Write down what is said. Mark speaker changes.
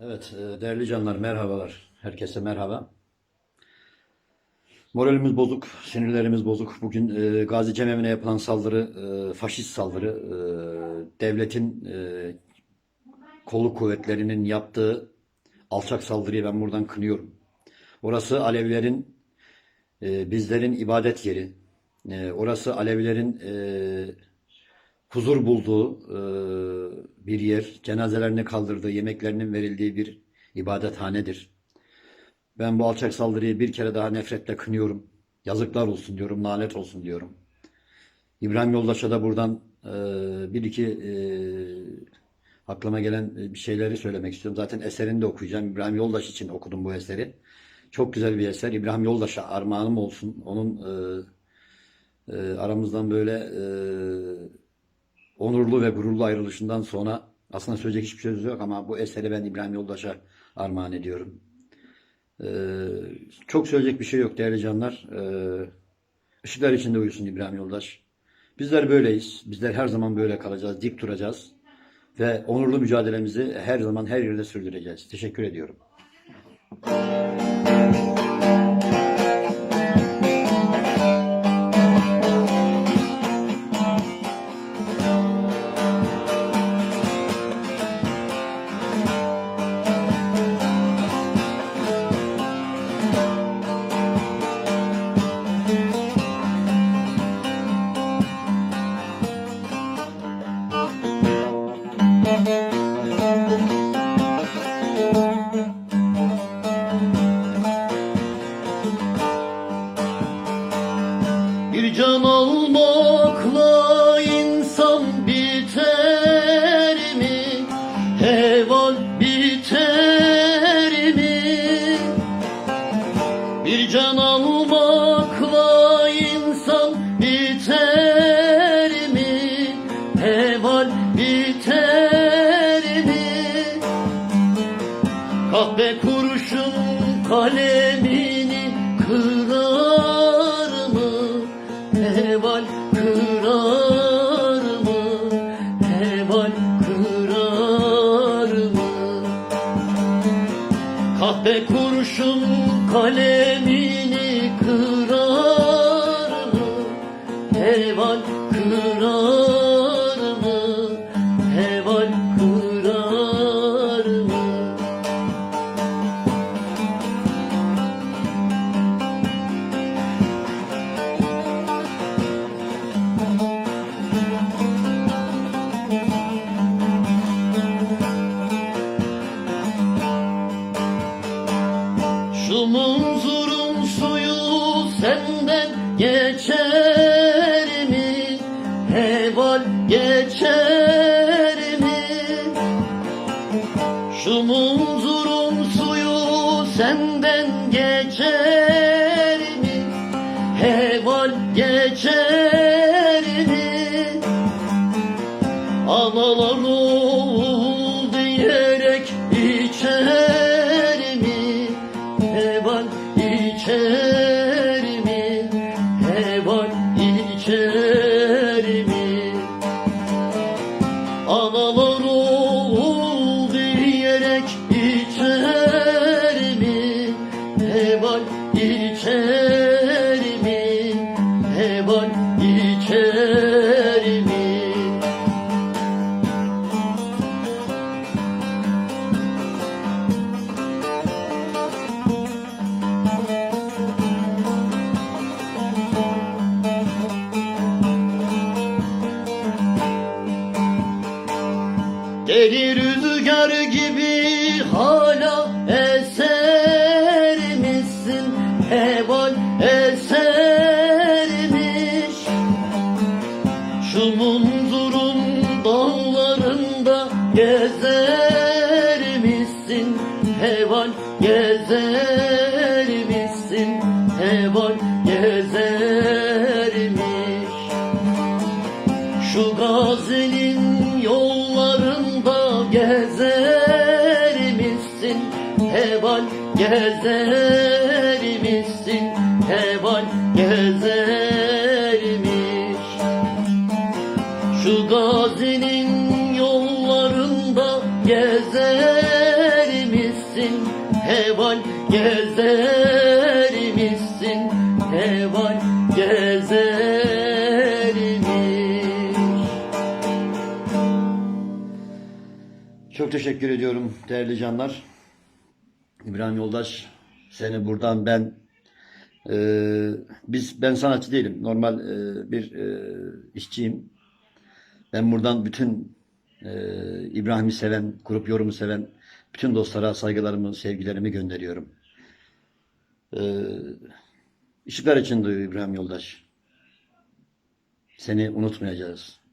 Speaker 1: Evet, e, değerli canlar merhabalar. Herkese merhaba. Moralimiz bozuk, sinirlerimiz bozuk. Bugün e, Gazi Cemevi'ne yapılan saldırı, e, faşist saldırı, e, devletin e, kolu kuvvetlerinin yaptığı alçak saldırıyı ben buradan kınıyorum. Orası Alevilerin, e, bizlerin ibadet yeri. E, orası Alevilerin e, huzur bulduğu e, bir yer, cenazelerini kaldırdığı, yemeklerinin verildiği bir ibadethanedir. Ben bu alçak saldırıyı bir kere daha nefretle kınıyorum. Yazıklar olsun diyorum, lanet olsun diyorum. İbrahim Yoldaş'a da buradan e, bir iki e, aklıma gelen bir şeyleri söylemek istiyorum. Zaten eserini de okuyacağım. İbrahim Yoldaş için okudum bu eseri. Çok güzel bir eser. İbrahim Yoldaş'a armağanım olsun. Onun e, e, aramızdan böyle e, onurlu ve gururlu ayrılışından sonra aslında söyleyecek hiçbir söz yok ama bu eseri ben İbrahim Yoldaş'a armağan ediyorum. Ee, çok söyleyecek bir şey yok değerli canlar. Ee, ışıklar içinde uyusun İbrahim Yoldaş. Bizler böyleyiz. Bizler her zaman böyle kalacağız, dik duracağız. Ve onurlu mücadelemizi her zaman her yerde sürdüreceğiz. Teşekkür ediyorum. Bir kırar mı? Heval kırar mı? Heval kırar mı? Kahve kurşun kalemini kırar mı? Heval kırar Şu munzurun suyu senden geçer mi? Heval geçer mi? Şu munzurun suyu senden geçer mi? Heval geçer mi? Analar Deli rüzgar gibi hala eser misin? Heval esermiş Şu munzurun dağlarında gezer misin? Heval gezer misin? Heval gezermiş şu yollarında gezer misin? Heval gezer misin? Heval gezermiş Şu gazinin yollarında gezer misin? Heval gezer misin? Heval Çok teşekkür ediyorum değerli canlar. İbrahim Yoldaş seni buradan ben e, biz ben sanatçı değilim. Normal e, bir e, işçiyim. Ben buradan bütün e, İbrahim'i seven, grup yorumu seven bütün dostlara saygılarımı, sevgilerimi gönderiyorum. E, ışıklar için duyuyor İbrahim Yoldaş. Seni unutmayacağız.